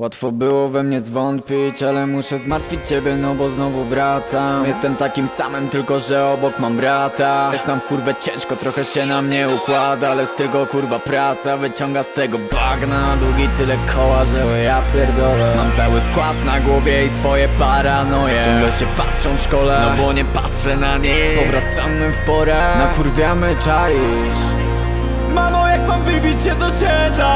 Łatwo było we mnie zwątpić, ale muszę zmartwić ciebie, no bo znowu wracam. Jestem takim samym, tylko że obok mam brata. Jest nam w kurwę ciężko, trochę się na mnie układa Ale z tego kurwa praca wyciąga z tego bagna. Długi tyle koła, że ja pierdolę. Mam cały skład na głowie i swoje paranoje. Ciągle się patrzą w szkole, no bo nie patrzę na nich. Powracamy w porę, nakurwiamy czaisz mam wybić się z osiedla.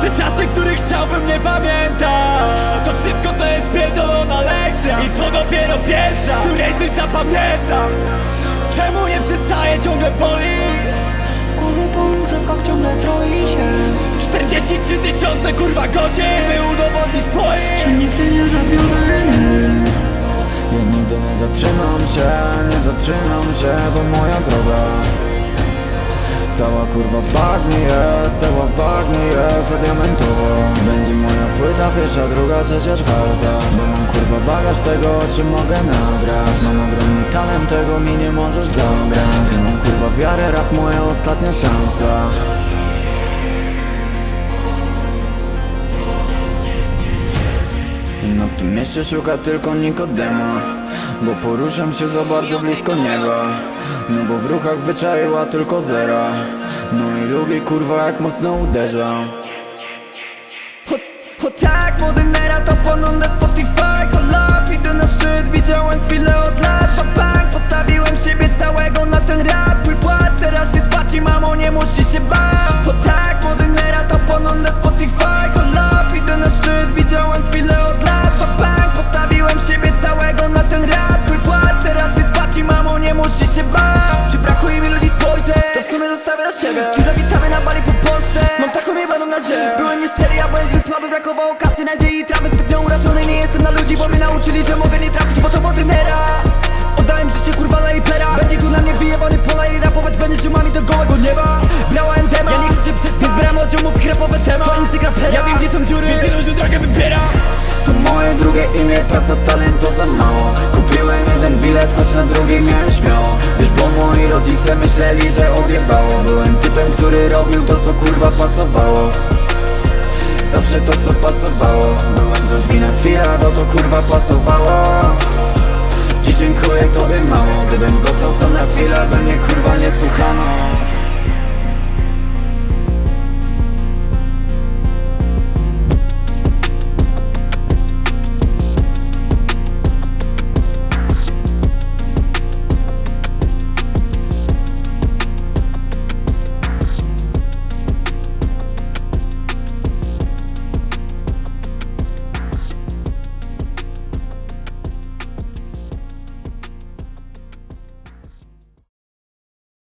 Te czasy, których chciałbym nie pamiętać. To wszystko to jest pierdolona lekcja. I to dopiero pierwsza, z której coś zapamiętam. Czemu nie przestaje ciągle boli? W głowie po używkach ciągle troi się. 43 tysiące kurwa godzin By udowodnić Czy swoim nigdy nie zawiodę nie. Ja nigdy nie zatrzymam się, nie zatrzymam się, bo moja droga kurwa w bagnie jest, cała w bagnie jest zadiamentowa Będzie moja płyta, pierwsza, druga, trzecia, czwarta. Bo mam kurwa bagaż tego, czym mogę nagrać. Mam ogromny talent, tego mi nie możesz zabrać Mam kurwa wiarę, rap moja ostatnia szansa. No w tym mieście szuka tylko Nikodema Bo poruszam się za bardzo blisko nieba No bo w ruchach wyczaiła tylko zera. No i lubi kurwa jak mocno uderza. O, o tak, młody nera to ponowne Spotify. Collab, idę na szczyt, widziałem chwilę od lat. Bank, postawiłem siebie całego na ten rap. Twój płacz teraz się spaci, mamo nie musi się bać. O tak, na siebie. Czy zawitamy na bali po Polsce? Mam taką jebaną nadzieję. Byłem nieszczery, ja byłem zbyt słaby, brakowało kasy, nadziei i trawy. Zbytnio urażony, nie jestem na ludzi, bo mnie nauczyli, że mogę nie trafić, bo to wodynera Oddałem życie kurwa dla rapera Będzie tu na mnie wyjebany pola i rapować będziesz ziomami do gołego nieba. Brałem temat, ja nie chcę się przetrwać Więc brałem od ziomów hrapowe temat To instynkt rapera Ja wiem gdzie są dziury, więc idą, że drogę wybieram To moje drugie imię, praca, talent to za mało. Kupiłem jeden bilet, choć na drugi miałem śmiało rodzice myśleli, że odjebało. Byłem typem, który robił to, co kurwa pasowało. Zawsze to, co pasowało. Byłem ludźmi na chwilę, bo to kurwa pasowało